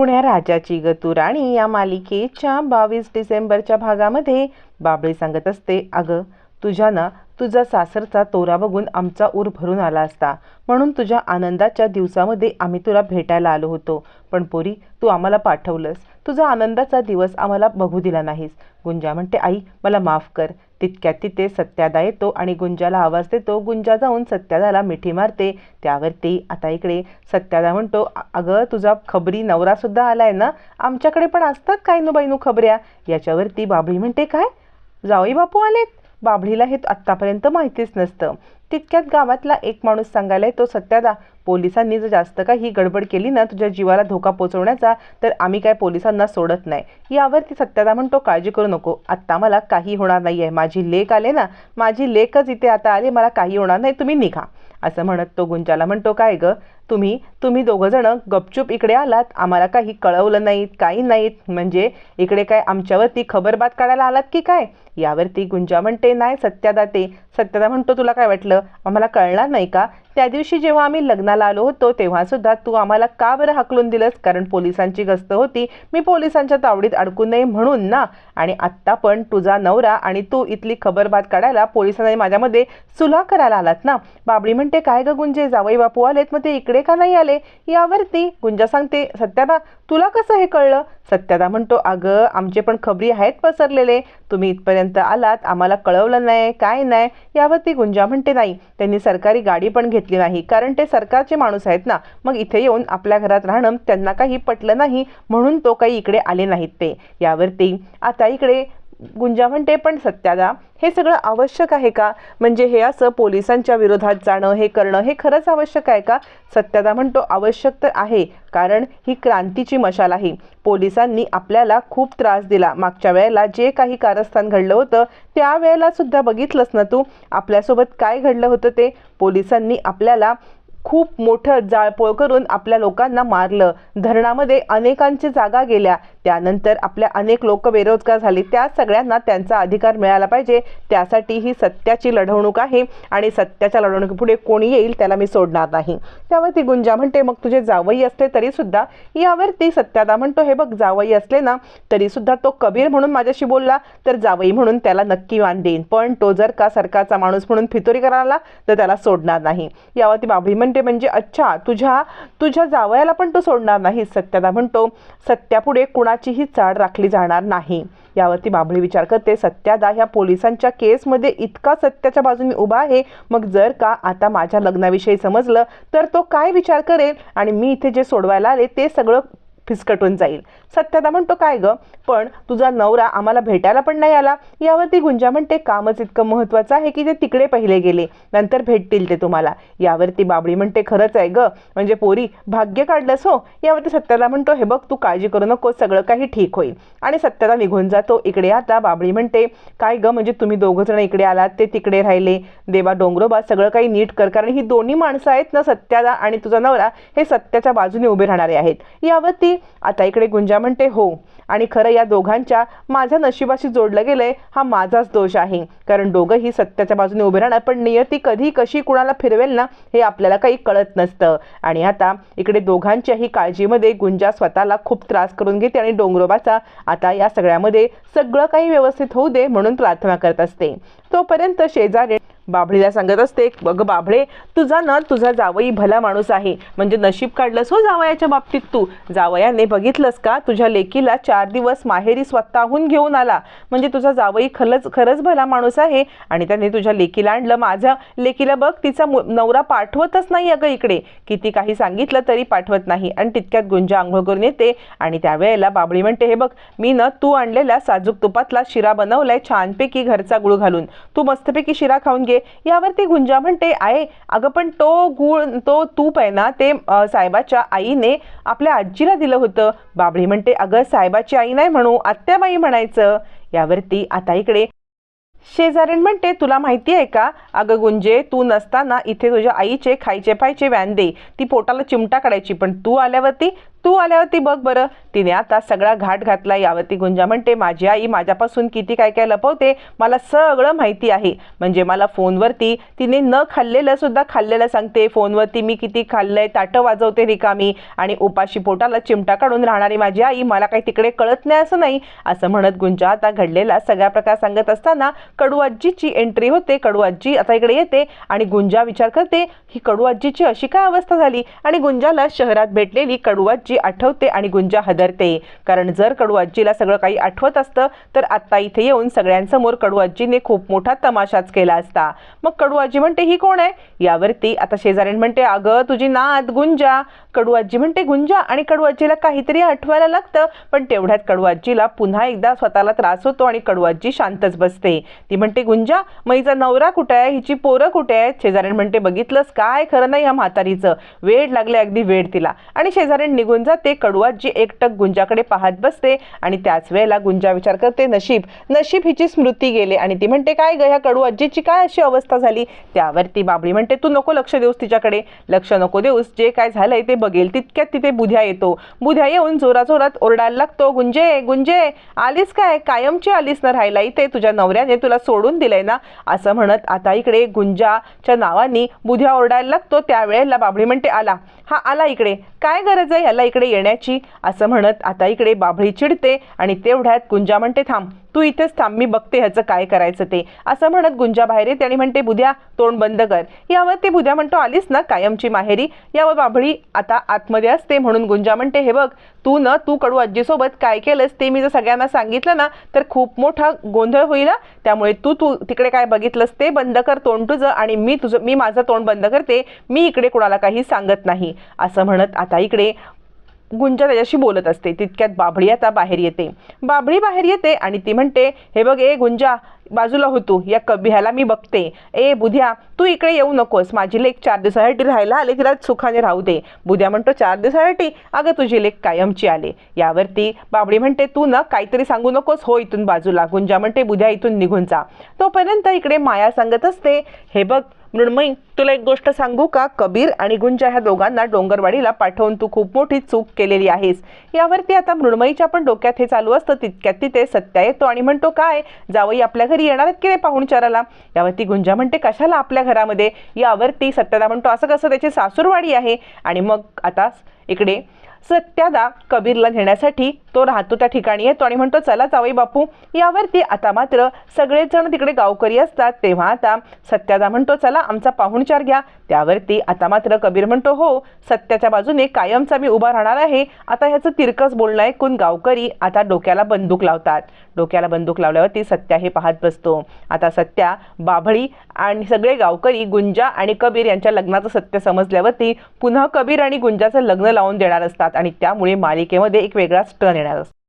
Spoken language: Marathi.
कुण्या राजाची ग तू राणी या मालिकेच्या बावीस डिसेंबरच्या भागामध्ये बाबळी सांगत असते. अगं तुझ्या ना तुझा सासरचा तोरा बघून आमचा ऊर भरून आला असता. म्हणून तुझ्या आनंदाच्या दिवसामध्ये आम्ही तुला भेटायला आलो होतो. पण पोरी तू आम्हाला पाठवलंस. तुझा आनंदाचा दिवस आम्हाला बघू दिला नाहीस. गुंजा म्हणते आई मला माफ कर. तितक्यात तिथे सत्यादा येतो आणि गुंजाला आवाज देतो. गुंजा जाऊन सत्यादाला मिठी मारते. त्यावरती आता इकडे सत्यादा म्हणतो अगं तुझा खबरी नवरासुद्धा आलाय ना? आमच्याकडे पण असतात काय नु बाईनू खबऱ्या? याच्यावरती बाबळी म्हणते काय? जावई बापू आलेत? बाभळीला हे आत्तापर्यंत माहितीच नसतं. तितक्यात गावातला एक माणूस सांगायला तो सत्यादा पोलिसांनी जर जास्त का ही गडबड केली ना तुझ्या जीवाला धोका पोचवण्याचा तर आम्ही काय पोलिसांना सोडत नाही. यावरती सत्यादा म्हणतो काळजी करू नको. आत्ता मला काही होणार नाही आहे माझी लेक आले ना माझी लेकच इथे आता आले मला काही होणार नाही. तुम्ही निघा. असं म्हणत तो गुंजाला म्हणतो काय गं? तुम्ही तुम्ही दोघंजणं गपचूप इकडे आलात आम्हाला काही कळवलं नाहीत काही नाहीत. म्हणजे इकडे काय आमच्यावरती खबरबात काढायला आलात की काय? यावरती गुंजा म्हणते नाही सत्यादा ते सत्यादा म्हणतो तुला काय वाटलं? आम्हाला कळणार नाही का? त्या दिवशी जेव्हा आम्ही लग्नाला आलो होतो तेव्हासुद्धा तू आम्हाला का बरं हाकलून दिलंस? कारण पोलिसांची गस्त होती. मी पोलिसांच्या तावडीत अडकू नये म्हणून ना. आणि आत्ता पण तुझा नवरा आणि तू इथली खबरबात काढायला पोलिसांनी माझ्यामध्ये सुलह करायला आलात ना? बाबडी म्हणते काय ग गुंजे? जावई बापू आलेत मग ते इकडे का नाही आले यावरती गुंजा सांगते सत्यादा तुला कसं हे कळलं? सत्यादा म्हणतो अगं आमचे पण खबरी आहेत पसरलेले. तुम्ही इथपर्यंत आलात आम्हाला कळवलं नाही काय नाही. यावरती गुंजा म्हणते नाही त्यांनी सरकारी गाडी पण घेतली नाही कारण ते सरकारचे माणूस आहेत ना. मग इथे येऊन आपल्या घरात राहणं त्यांना काही पटलं नाही म्हणून तो काही इकडे आले नाहीत ते. यावरती आता इकडे गुंजा म्हणते पण सत्यादा. हे सगळं आवश्यक आहे का? म्हणजे हे असं पोलिसांच्या विरोधात जाणं हे करणं हे खरंच आवश्यक आहे का? सत्यादा म्हणतो आवश्यक तर आहे कारण ही क्रांतीची मशाल आहे. पोलिसांनी आपल्याला खूप त्रास दिला. मागच्या वेळेला जे काही कारस्थान घडलं होतं त्यावेळेला सुद्धा बघितलंस ना तू? आपल्यासोबत काय घडलं होतं ते? पोलिसांनी आपल्याला खूप मोठं जाळपोळ करून आपल्या लोकांना मारलं. धरणामध्ये अनेकांची जागा गेल्या. त्यानंतर आपल्या अनेक लोक बेरोजगार झाली. त्या सगळ्यांना त्यांचा अधिकार मिळाला पाहिजे. त्यासाठी ही सत्याची लढवणूक आहे आणि सत्याच्या लढवणुकीपुढे कोणी येईल त्याला मी सोडणार नाही. त्यावरती गुंजा म्हणते मग तुझे जावई असले तरी सुद्धा यावरती सत्यादा म्हणतो हे बघ जावई असले ना तरी सुद्धा तो कबीर म्हणून माझ्याशी बोलला तर जावई म्हणून त्याला नक्की मान देईन. पण तो जर का सरकारचा माणूस म्हणून फितोरी करायला तर त्याला सोडणार नाही. यावरती बाबळी म्हणते म्हणजे अच्छा तुझ्या तुझ्या जावयाला पण तो सोडणार नाही सत्यादा म्हणतो. सत्यापुढे कुणा कोणाचीही चाड राखली जाणार नाही. यावरती बाबळी विचार करते सत्यादा ह्या पोलिसांच्या केसमध्ये इतका सत्याच्या बाजूने उभा आहे. मग जर का आता माझ्या लग्नाविषयी समजलं तर तो काय विचार करेल? आणि मी इथे जे सोडवायला आले ते सगळं फिसकटून जाईल. सत्यता म्हणतो काय गं? पण तुझा नवरा आम्हाला भेटायला पण नाही आला. यावरती गुंजा म्हणते कामच इतकं महत्त्वाचं आहे की ते तिकडे पहिले गेले. नंतर भेटतील ते तुम्हाला. यावरती बाबळी म्हणते खरंच आहे गं. म्हणजे पोरी भाग्य काढलंस हो. यावरती सत्यता म्हणतो हे बघ तू काळजी करू नको सगळं काही ठीक होईल. आणि सत्यता निघून जातो. इकडे आता बाबळी म्हणते काय गं? म्हणजे तुम्ही दोघंजण इकडे आलात ते तिकडे राहिले. देवा डोंगरोबा सगळं काही नीट कर. कारण ही दोन्ही माणसं आहेत ना सत्यादा आणि तुझा नवरा हे सत्याच्या बाजूने उभे राहणारे आहेत. यावरती आता इकडे गुंजा म्हणते हो. आणि खरं या दोघांच्या माझ्या नशिबाशी जोडलं गेलंय हा माझाच दोष आहे. कारण दोघंही सत्याच्या बाजूने उभे राहणार पण नियती कधी कशी कुणाला फिरवेल ना हे आपल्याला काही कळत नसतं. आणि आता इकडे दोघांच्याही काळजीमध्ये गुंजा स्वतःला खूप त्रास करून घेते आणि डोंगरोबाचा आता या सगळ्यामध्ये सगळं काही व्यवस्थित होऊ दे म्हणून प्रार्थना करत असते. तोपर्यंत शेजारी बाभळीला सांगत असते बघ बाभळे तुझा ना तुझा जावई भला माणूस आहे. म्हणजे नशीब काढलंस हो जावयाच्या बाबतीत तू. जावयाने बघितलंस का? तुझ्या लेकीला चार दिवस माहेरी स्वतःहून घेऊन आला. म्हणजे तुझा जावई खरंच खरंच भला माणूस आहे? आणि त्याने तुझ्या लेकीला आणलं माझ्या लेकीला बघ तिचा मु- नवरा पाठवतच नाही अगं इकडे. किती काही सांगितलं तरी पाठवत नाही. आणि तितक्यात गुंजा आंघोळ करून येते. आणि त्यावेळेला बाबळी म्हणते हे बघ मी ना तू आणलेल्या साजूक तुपातला शिरा बनवलाय छानपैकी घरचा गुळ घालून. तू मस्तपैकी शिरा खाऊन घे. यावरती गुंजा म्हणते आहे अगं पण तो गुळ तो तूप आहे ना ते साहेबाच्या आईने आपल्या आजीला दिलं होतं. बाबळी म्हणते अगं साहेबाची आई नाही म्हणू आत्याबाई म्हणायचं. यावरती आता इकडे शेजारीण म्हणते तुला माहिती आहे का? अगं गुंजे तू नसताना इथे तुझ्या आईचे खायचे पायचे व्यान दे. ती पोटाला चिमटा काढायची पण तू आल्यावरती तू आल्यावरती बघ बरं. तिने आता सगळा घाट घातला यावरती गुंजा म्हणते माझी आई माझ्यापासून किती काय काय लपवते मला सगळं माहिती आहे. म्हणजे मला फोनवरती तिने न खाल्लेलं सुद्धा खाल्लेलं सांगते. फोनवरती मी किती खाल्लंय ताटं वाजवते रिकामी. आणि उपाशी पोटाला चिमटा काढून राहणारी माझी आई मला काही तिकडे कळत नाही असं नाही. असं म्हणत गुंजा आता घडलेला सगळा प्रकार सांगत असताना कडू आजीची एंट्री होते. कडू आजी आता इकडे येते आणि गुंजा विचार करते ही कडू आजीची अशी काय अवस्था झाली? आणि गुंजाला शहरात भेटलेली कडू आजी आठवते आणि गुंजा हदरते. कारण जर कडू आजीला सगळं काही आठवत असतं तर आत्ता इथे येऊन सगळ्यांसमोर कडू आजीने खूप मोठा तमाशाच केला असता. मग कडू आजी म्हणते ही कोण आहे? यावरती आता शेजारीण म्हणते अगं तुझी नात गुंजा. कडू आजी म्हणते गुंजा? आणि कडू आजीला काहीतरी आठवायला लागतं. पण तेवढ्यात कडू आजीला पुन्हा एकदा स्वतःला त्रास होतो आणि कडू आजी शांतच बसते. ती म्हणते गुंजा मग हिचा नवरा कुठे आहे? हिची पोरं कुठे आहेत? शेजारीण म्हणते बघितलंस काय? खरं नाही या म्हातारीचं. वेड लागले अगदी वेड तिला. आणि शेजारीण निघून जाते. कडू आजी एकटक गुंजाकडे पाहत बसते आणि त्याच वेळेला गुंजा विचार करते नशीब नशीब हिची स्मृती गेले आणि ती म्हणते काय ग ह्या कडू आजीची काय अशी अवस्था झाली? त्यावर ती बाबळी म्हणते तू नको लक्ष देऊस तिच्याकडे. लक्ष नको देऊस. जे काय झालंय ते बघेल. तितक्यात तिथे बुध्या येतो. बुध्या येऊन जोराजोरात ओरडायला लागतो गुंजे गुंजे आलीस काय? कायमची आलीस ना राहायला? इथे तुझ्या नवऱ्याने तुला सोडून दिलंय ना? असं म्हणत आता इकडे गुंजाच्या नावानी बुध्या ओरडायला लागतो. त्यावेळेला बाबळी म्हणते आला. हा आला इकडे. काय गरज आहे ह्याला इकडे येण्याची असं म्हणत आता इकडे बाभळी चिडते आणि तेवढ्यात गुंजा म्हणते थांब तू इथेच थांब मी बघते ह्याचं काय करायचं ते. असं म्हणत गुंजा बाहेर येते आणि म्हणते बुद्या तोंड बंद कर. यावर ते बुद्या म्हणतो आलीस ना कायमची माहेरी? यावर बाभळी आता आतमध्ये असते म्हणून गुंजा म्हणते हे बघ तू न तू कडू आजीसोबत काय केलंस ते मी जर सगळ्यांना सांगितलं ना तर खूप मोठा गोंधळ होईल ना त्यामुळे तू तू तिकडे काय बघितलंस ते बंद कर तोंड तुझं आणि मी तुझं मी माझं तोंड बंद करते मी इकडे कोणाला काही सांगत नाही. असं म्हणत आता इकडे गुंजा त्याच्याशी बोलत असते. तितक्यात बाभळी आता बाहेर येते. बाभळी बाहेर येते आणि ती म्हणते हे बघ ए गुंजा बाजूला होतो या कबिह्याला मी बघते. ए बुध्या तू इकडे येऊ नकोस. माझी लेख चार दिवसासाठी राहायला आले. तिला सुखाने राहू दे. बुध्या म्हणतो चार दिवसासाठी? अगं तुझी लेख कायमची आले. यावरती बाबडी म्हणते तू ना काहीतरी सांगू नकोस. हो इथून बाजूला. गुंजा म्हणते बुध्या इथून निघून जा. तोपर्यंत इकडे माया सांगत असते हे बघ मृण्मयी तुला एक गोष्ट सांगू का? कबीर आणि गुंजा ह्या दोघांना डोंगरवाडीला पाठवून तू खूप मोठी चूक केलेली आहेस. यावरती आता मृण्मयीच्या पण डोक्यात हे चालू असतं. तितक्यात तिथे सत्या येतो आणि म्हणतो काय? जावई आपल्या घरी येणार आहेत की नाही पाहुणचाराला यावरती गुंजा म्हणते कशाला आपल्या घरामध्ये? यावरती सत्यदा म्हणतो असं कसं त्याची सासूरवाडी आहे? आणि मग आता इकडे सत्यादा कबीरला घेण्यासाठी तो राहतो त्या ठिकाणी येतो आणि म्हणतो चला जावई बापू. यावरती आता मात्र सगळेच जण तिकडे गावकरी असतात. तेव्हा आता सत्यादा म्हणतो चला आमचा पाहुणचार घ्या. त्यावरती आता मात्र कबीर म्हणतो हो सत्याच्या बाजूने कायमचा मी उभा राहणार आहे. आता ह्याचं तिरकस बोलणं ऐकून गावकरी आता डोक्याला बंदूक लावतात. डोक्याला बंदूक लावल्यावरती सत्या हे पाहत बसतो. आता सत्या बाभळी आणि सगळे गावकरी गुंजा आणि कबीर यांच्या लग्नाचं सत्य समजल्यावरती पुन्हा कबीर आणि गुंजाचं लग्न लावून देणार असतात. असतात आणि त्यामुळे मालिकेमध्ये एक वेगळाच टर्न येणार असतो.